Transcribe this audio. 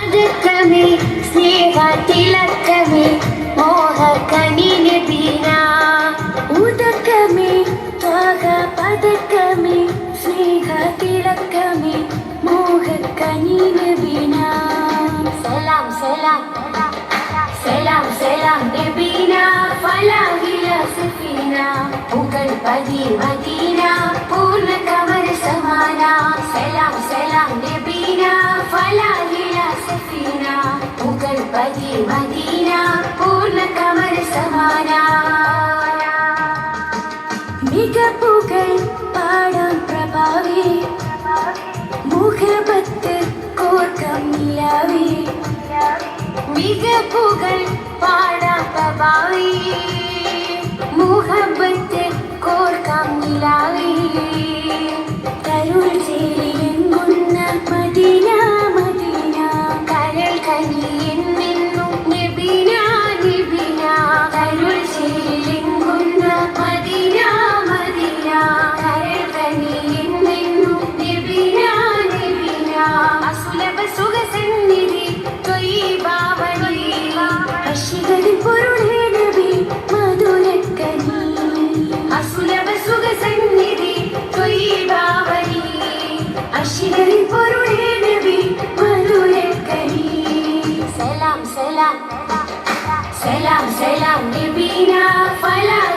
പതക്കമേ സ്നേഹത്തിളക്കമേ മോഹക്കനിന് ബീന ഉദക്കമേ ത്വാഗ പതക്കമേ സ്നേഹത്തിളക്കമേ മോഹക്കനിന് ബീന സലാം സലാം സലാം സലാം നബീന ഫലാഹില സഫീന പുകൾ പതി മദീന മികപ്പുകൾ പാടാം പ്രഭാവേ. മുഖപത്ത് കോർക്കം നിലാവേ. മികപ്പുകൾ പാടാം പ്രഭാവേ. മുഹബത്ത് Selam selam Selam selam Nebina falan